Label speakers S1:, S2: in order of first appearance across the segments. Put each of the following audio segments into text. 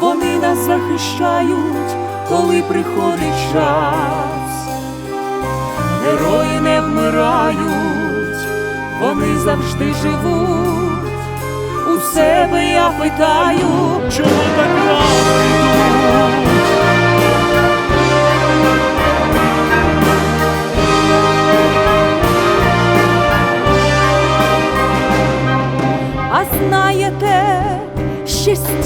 S1: Вони нас захищають, коли приходить час. Герої не вмирають, вони завжди живуть. У себе я питаю, чого так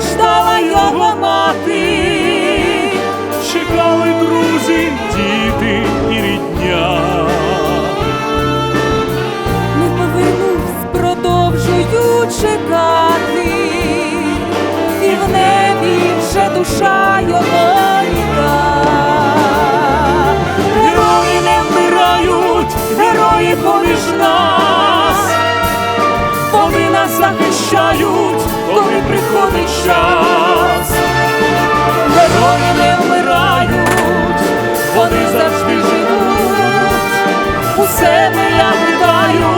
S1: ждала його мати, чекали друзі, діти і рідня.
S2: не повернувсь, продовжую чекати, і в небі вже душа
S1: приходить час. Герої не вмирають, вони завжди живуть. У себе я питаю,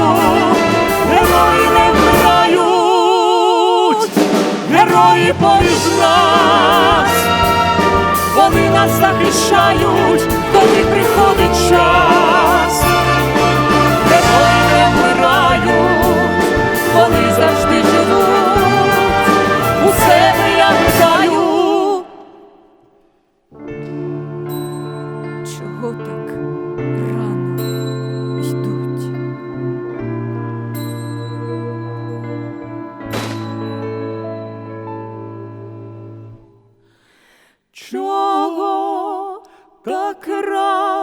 S1: герої не вмирають, герої поміж нас. Вони нас захищають, Чого так рано